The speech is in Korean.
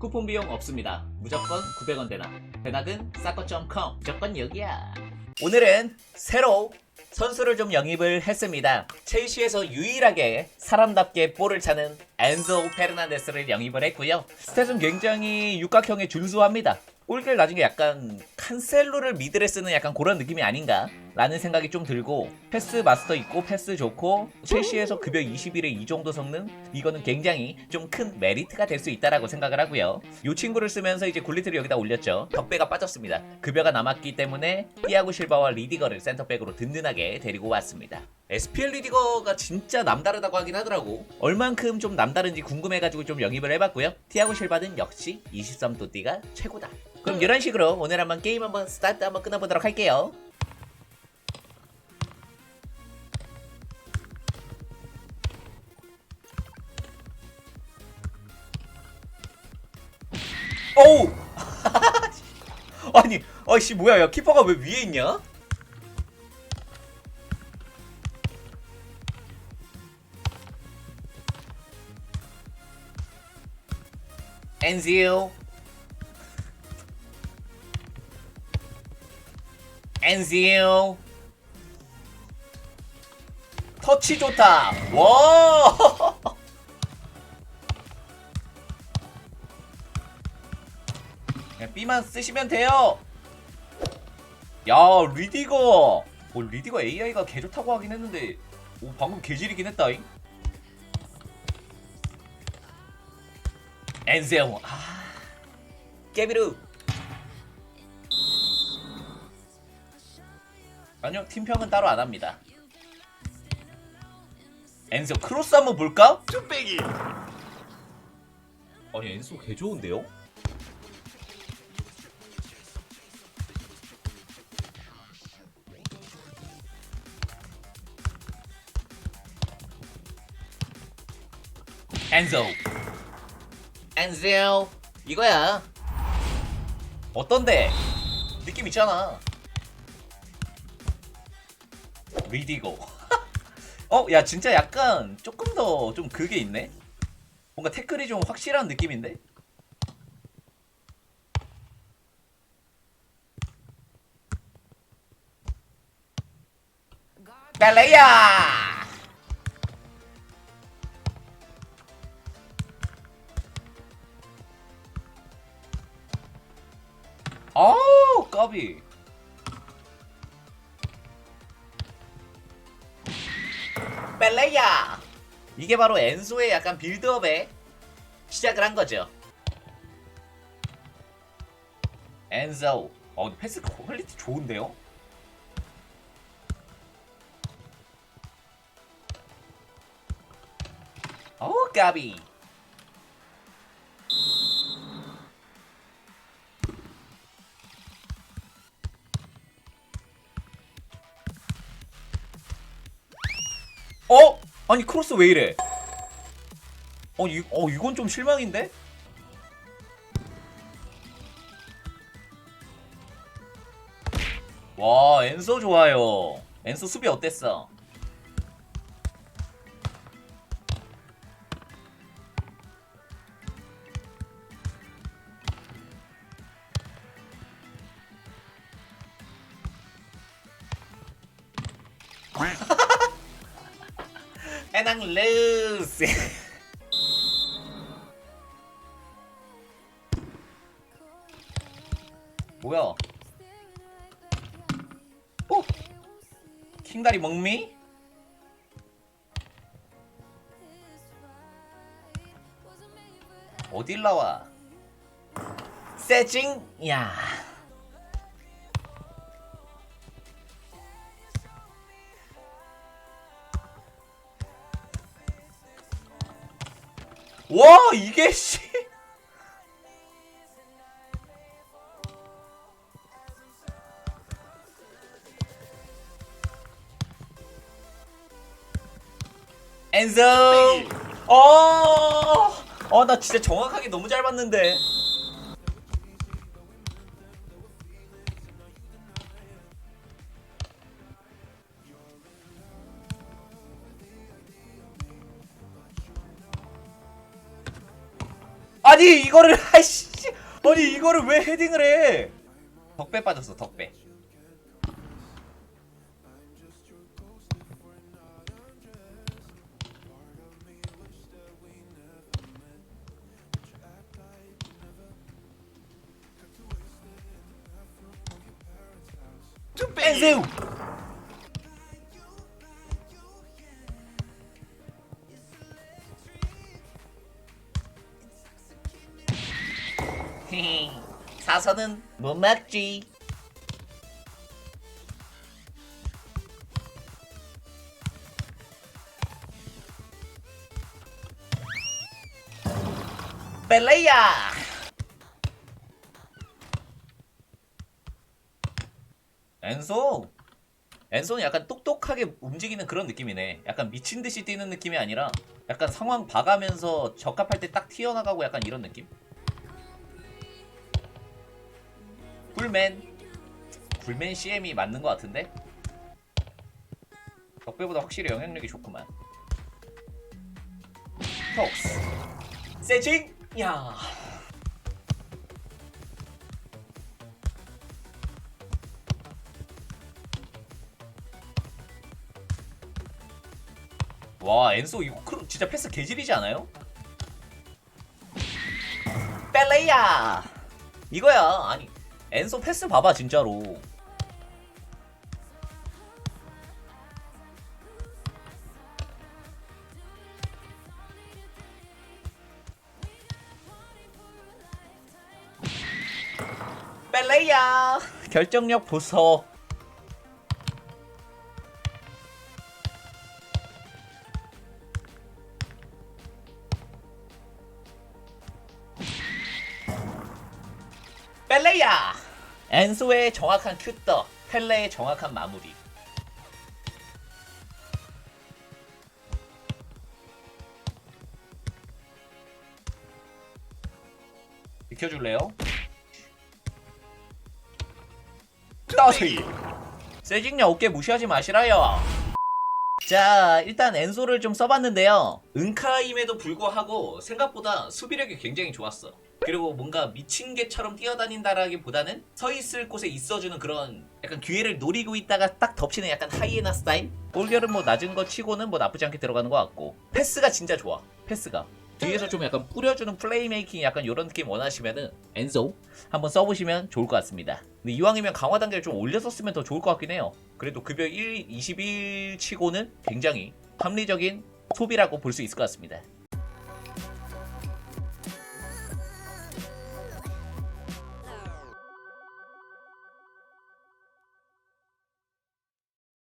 쿠폰 비용 없습니다. 무조건 900원 대납. 대낙은 싸거.com. 무조건 여기야. 오늘은 새로 선수를 좀 영입을 했습니다. 첼시에서 유일하게 사람답게 볼을 차는 엔소 페르난데스를 영입을 했고요. 스탯은 굉장히 육각형에 준수합니다. 골길 나중에 약간 칸셀로를 미드에 쓰는 약간 그런 느낌이 아닌가 라는 생각이 좀 들고 패스 마스터 있고 패스 좋고 첼시에서 급여 21에 이 정도 성능? 이거는 굉장히 좀 큰 메리트가 될 수 있다라고 생각을 하고요. 이 친구를 쓰면서 이제 굴리트를 여기다 올렸죠. 덕배가 빠졌습니다. 급여가 남았기 때문에 띠아고 실바와 리디거를 센터백으로 든든하게 데리고 왔습니다. SPL 리디거가 진짜 남다르다고 하긴 하더라고. 얼만큼 좀 남다른지 궁금해가지고 좀 영입을 해봤고요. 티아고 실바는 역시 23도 띠가 최고다. 그럼 이런 식으로 오늘 한번 게임 한번 스타트 한번 끊어보도록 할게요. 오우! 아니, 아이씨 뭐야, 야 키퍼가 왜 위에 있냐? 엔지오 엔지오 터치 좋다 와 그냥 B만 쓰시면 돼요. 야 리디거. 뭐 리디거 AI가 개 좋다고 하긴 했는데 오 방금 개질이긴 했다잉. 엔지오 아 깨비루. 아니요 팀평은 따로 안 합니다. 엔소 크로스 한번 볼까? 뚝배기 아니 엔소 개 좋은데요? 엔소 엔소 이거야 어떤데? 느낌 있잖아 리디고 어? 야 진짜 약간 조금 더 좀 그게 있네? 뭔가 태클이 좀 확실한 느낌인데? 벨레야! 아우 까비 벨레야! 이게 바로 엔소의 약간 빌드업에 시작을 한 거죠. 엔소. 어, 패스 퀄리티 좋은데요? 어우, 까비. 어? 아니 크로스 왜 이래? 어, 이, 어 이건 좀 실망인데? 와 엔소 좋아요. 엔소 수비 어땠어? 루스. 뭐야? 오! 킹다리 먹미? 어딜 나와? 세징? 야. 와, 이게 씨. 엔zo. 어. 어, 나 진짜 정확하게 너무 잘 봤는데. 아니 이거를 아이씨. 아니 이거를 왜 헤딩을 해? 덕배 빠졌어 덕배. 뺀세우 사선은 못 막지. 벨레야. 엔소. 엔소는 약간 똑똑하게 움직이는 그런 느낌이네. 약간 미친 듯이 뛰는 느낌이 아니라 약간 상황 봐가면서 적합할 때 딱 튀어나가고 약간 이런 느낌 굴맨. 굴맨 CM이 맞는 것 같은데? 덕배보다 확실히 영향력이 좋구만. 톡스. 세징! 야. 와 엔소 이거 크로 진짜 패스 개질이지 않아요? 뺄레야! 이거야. 아니 엔소 패스 봐봐 진짜로. 뺄레야. 결정력 보소 엔소의 정확한 큐터, 펠레의 정확한 마무리. 비켜줄래요? 따스히! 세징야 어깨 무시하지 마시라요. 자, 일단 엔소를 좀 써봤는데요. 은카임에도 불구하고 생각보다 수비력이 굉장히 좋았어. 그리고 뭔가 미친 개처럼 뛰어다닌다라기보다는 서 있을 곳에 있어주는 그런 약간 기회를 노리고 있다가 딱 덮치는 약간 하이에나 스타일? 볼결은 뭐 낮은 거 치고는 뭐 나쁘지 않게 들어가는 것 같고 패스가 진짜 좋아. 패스가. 뒤에서 좀 약간 뿌려주는 플레이메이킹 약간 이런 느낌 원하시면은 엔소 한번 써보시면 좋을 것 같습니다. 근데 이왕이면 강화 단계를 좀 올렸었으면 더 좋을 것 같긴 해요. 그래도 급여 1, 21 치고는 굉장히 합리적인 소비라고 볼 수 있을 것 같습니다.